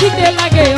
দেখিতে লাগে।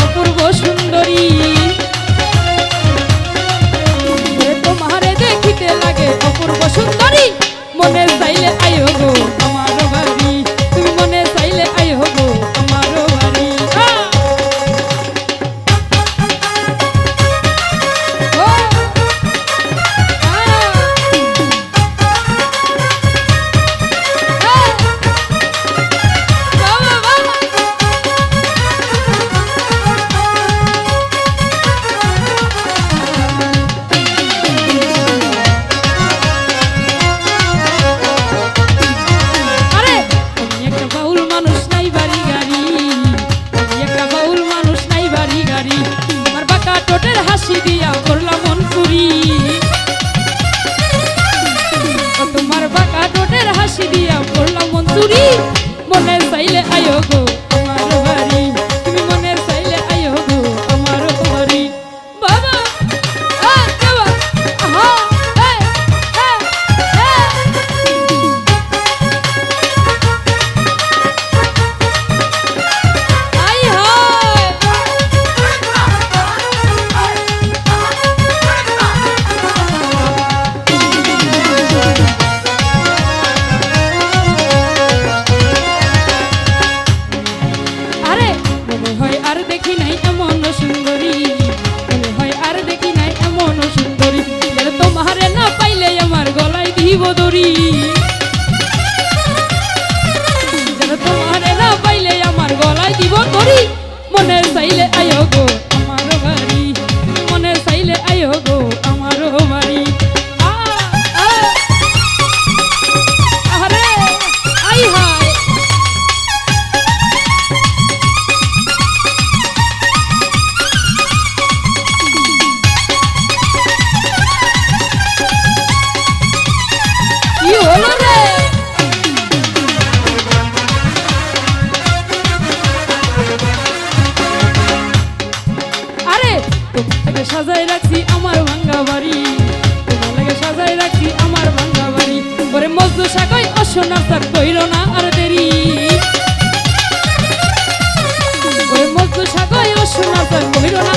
নারী আমার বাঁকা হাসি দিয়া বল জীবদরী সাজাই রাখছি আমার ভাঙ্গা বাড়ি। তোমার লাগে সাজাই রাখছি আমার ভাঙ্গা বাড়ি। পরে মজদু সাকাই অসনা তার কইল না আর দেরি। মজদু সাকাই অসনা তার কইল না